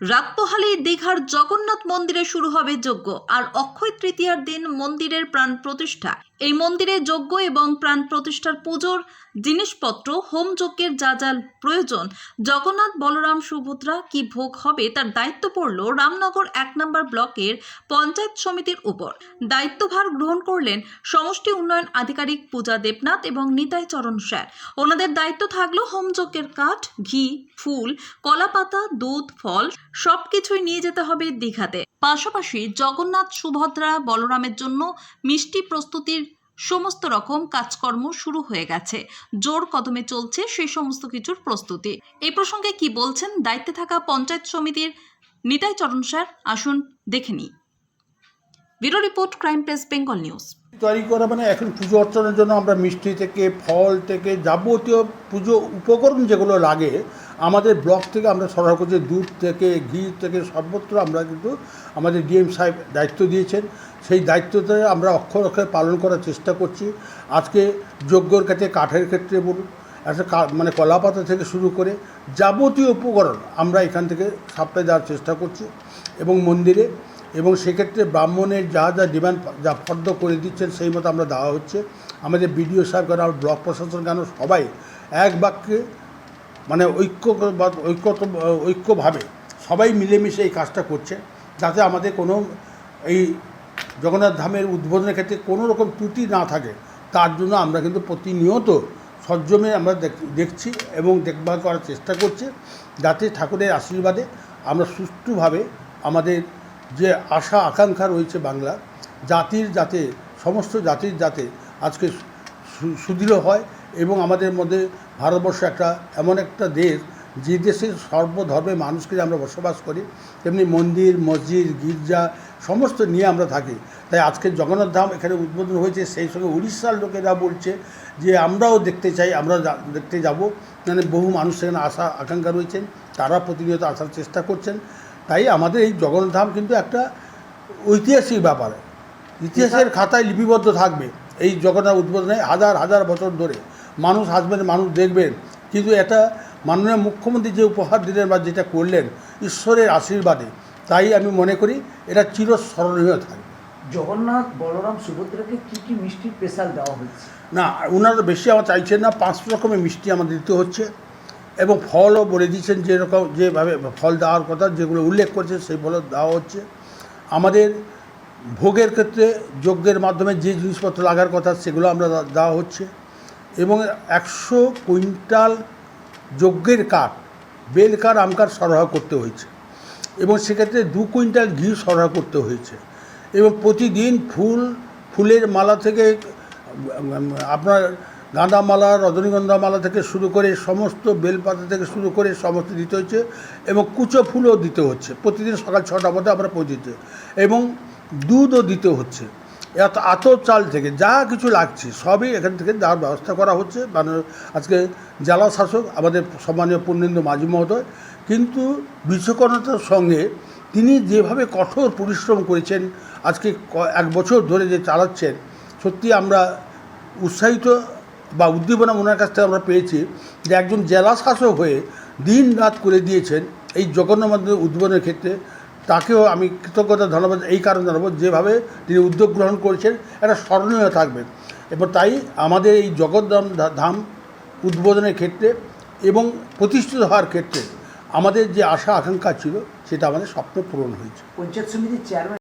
রাতপোহালি দীঘার জগন্নাথ মন্দিরে শুরু হবে যজ্ঞ আর অক্ষয় তৃতীয়ার দিন মন্দিরের প্রাণ প্রতিষ্ঠা। এই মন্দিরে যজ্ঞ এবং প্রাণ প্রতিষ্ঠার পুজোর জিনিসপত্র, হোম যজ্ঞের যা যা প্রয়োজন, জগন্নাথ, বলরাম, সুভদ্রা কি ভোগ হবে তার দায়িত্ব পড়ল রামনগর এক নম্বর ব্লকের পঞ্চায়েত সমিতির উপর। দায়িত্বভার গ্রহণ করলেন সমষ্টি উন্নয়ন আধিকারিক পূজা দেবনাথ এবং নিতাই চরণ স্যার। ওনাদের দায়িত্ব থাকল হোম যজ্ঞের কাঠ, ঘি, ফুল, কলাপাতা, দুধ, ফল সবকিছুই নিয়ে যেতে হবে দীঘাতে। পাশাপাশি জগন্নাথ, সুভদ্রা, বলরামের জন্য মিষ্টি প্রস্তুতির সমস্ত রকম কাজকর্ম শুরু হয়ে গেছে। জোর কদমে চলছে সেই সমস্ত কিছুর প্রস্তুতি। এই প্রসঙ্গে কি বলছেন দায়িত্বে থাকা পঞ্চায়েত সমিতির নিতাই চরণ স্যার? আসুন দেখে নিই। Bureau report, crime press, Bengal news. তৈরি করা মানে এখন পুজো অর্চনার জন্য আমরা মিষ্টি থেকে, ফল থেকে যাবতীয় পুজো উপকরণ যেগুলো লাগে আমাদের ব্লক থেকে আমরা সরবরাহ করছি দুধ থেকে, ঘি থেকে সর্বত্র আমরা কিন্তু আমাদের ডিএম সাহেব দায়িত্ব দিয়েছেন। সেই দায়িত্বতে আমরা অক্ষর অক্ষরে পালন করার চেষ্টা করছি। আজকে যজ্ঞর কাছে, কাঠের ক্ষেত্রে বলুন, একটা মানে কলাপাতা থেকে শুরু করে যাবতীয় উপকরণ আমরা এখান থেকে সাপ্লাই দেওয়ার চেষ্টা করছি এবং মন্দিরে। এবং সেক্ষেত্রে ব্রাহ্মণের যা যা ডিমান্ড যা ফর্দ করে দিচ্ছেন, সেই মতো আমরা দেওয়া হচ্ছে। আমাদের বিডিও সাহেব কেন, ব্লক প্রশাসন কেন সবাই এক বাক্যে মানে ঐক্য ঐক্যত, ঐক্যভাবে সবাই মিলেমিশে এই কাজটা করছে, যাতে আমাদের কোনো এই জগন্নাথ ধামের উদ্বোধনের ক্ষেত্রে কোনো রকম ত্রুটি না থাকে। তার জন্য আমরা কিন্তু প্রতিনিয়ত সজ্জমে আমরা দেখ- দেখছি এবং দেখভাল করার চেষ্টা করছি, যাতে ঠাকুরের আশীর্বাদে আমরা সুষ্ঠুভাবে আমাদের যে আশা, আকাঙ্ক্ষা রয়েছে বাংলা জাতির যাতে, সমস্ত জাতির যাতে আজকে সুদৃঢ় হয় এবং আমাদের মধ্যে ভারতবর্ষ একটা এমন একটা দেশ যে দেশের সর্বধর্মের মানুষকে আমরা বসবাস করি, তেমনি মন্দির, মসজিদ, গির্জা সমস্ত নিয়ে আমরা থাকি। তাই আজকে জগন্নাথ ধাম এখানে উদ্বোধন হয়েছে, সেই সঙ্গে উড়িষ্যার লোকেরা বলছে যে আমরাও দেখতে চাই, আমরা দেখতে যাব। মানে বহু মানুষ সেখানে আসা আকাঙ্ক্ষা রয়েছেন, তারা প্রতিনিয়ত আসার চেষ্টা করছেন। তাই আমাদের এই জগন্নাথ ধাম কিন্তু একটা ঐতিহাসিক ব্যাপার। ইতিহাসের খাতায় লিপিবদ্ধ থাকবে। এই জগন্নাথ উদ্বোধনে হাজার হাজার বছর ধরে। মানুষ আসবেন মানুষ দেখবেন। কিন্তু এটা মাননীয় মুখ্যমন্ত্রী যে উপহার দিলেন বা যেটা করলেন ঈশ্বরের আশীর্বাদে তাই আমি মনে করি এটা চিরস্মরণীয় থাকবে। জগন্নাথ বলরাম সুভদ্রাকে কি কি মিষ্টি স্পেশাল দেওয়া হচ্ছে না ওনারা বেশি আমার চাইছেন না পাঁচ রকমের মিষ্টি আমাদের দিতে হচ্ছে। এবং ফলও বলে দিচ্ছেন যেরকম যেভাবে ফল দেওয়ার কথা যেগুলো উল্লেখ করেছে সেই ফল দেওয়া হচ্ছে। আমাদের ভোগের ক্ষেত্রে যজ্ঞের মাধ্যমে যে জিনিসপত্র লাগার কথা সেগুলো আমরা দেওয়া হচ্ছে এবং একশো কুইন্টাল যজ্ঞের কাঠ, বেল কাঠ, আম কাঠ সরবরাহ করতে হয়েছে এবং সেক্ষেত্রে দু কুইন্টাল ঘি সরবরাহ করতে হয়েছে এবং প্রতিদিন ফুল, ফুলের মালা থেকে, আপনার গাঁদা মালা রজনীগন্ধা মালা থেকে শুরু করে সমস্ত বেলপাতা থেকে শুরু করে সমস্ত দিতে হচ্ছে এবং কুচো ফুলও দিতে হচ্ছে। প্রতিদিন সকাল ছটা মধ্যে আমরা পৌঁছে দিতে এবং দুধও দিতে হচ্ছে। এত আতর চাল থেকে যা কিছু লাগছে, সবই এখান থেকে দেওয়ার ব্যবস্থা করা হচ্ছে। মানে আজকে জেলা শাসক, আমাদের সম্মানীয় পূর্ণেন্দু মাঝি মহোদয়, কিন্তু বিশ্বকর্ণতার সঙ্গে তিনি যেভাবে কঠোর পরিশ্রম করেছেন, আজকে এক বছর ধরে যে চালাচ্ছেন, সত্যি আমরা উৎসাহিত বা উদ্দীপনা ওনার কাছ থেকে আমরা পেয়েছি যে একজন জেলা শাসক হয়ে দিন রাত করে দিয়েছেন এই জগন্নাথ উদ্বোধনের ক্ষেত্রে। তাকেও আমি কৃতজ্ঞতা, ধন্যবাদ, এই কারণে জানাব যেভাবে তিনি উদ্যোগ গ্রহণ করেছেন একটা স্মরণীয় থাকবে। এবার তাই আমাদের এই জগদ্ধাম ধাম উদ্বোধনের ক্ষেত্রে এবং প্রতিষ্ঠিত হওয়ার ক্ষেত্রে আমাদের যে আশা, আকাঙ্ক্ষা ছিল, সেটা আমাদের স্বপ্ন পূরণ হয়েছে। পঞ্চায়েত সমিতির চেয়ারম্যান